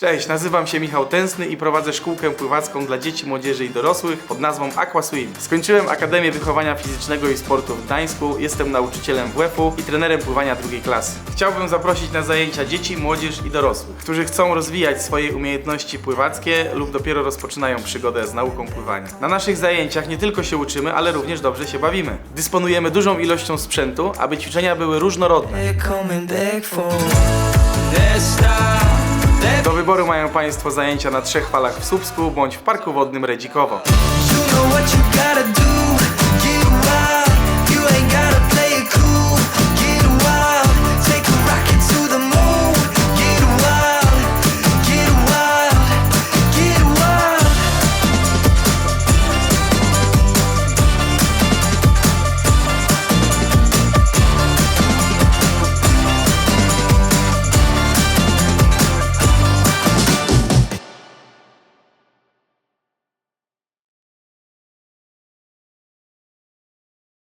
Cześć, nazywam się Michał Tęsny i prowadzę szkółkę pływacką dla dzieci, młodzieży i dorosłych pod nazwą Aqua Swim. Skończyłem Akademię Wychowania Fizycznego i Sportu w Gdańsku, jestem nauczycielem WF-u i trenerem pływania drugiej klasy. Chciałbym zaprosić na zajęcia dzieci, młodzież i dorosłych, którzy chcą rozwijać swoje umiejętności pływackie lub dopiero rozpoczynają przygodę z nauką pływania. Na naszych zajęciach nie tylko się uczymy, ale również dobrze się bawimy. Dysponujemy dużą ilością sprzętu, aby ćwiczenia były różnorodne. Wyboru mają Państwo zajęcia na trzech falach w Słupsku bądź w Parku Wodnym Redzikowo.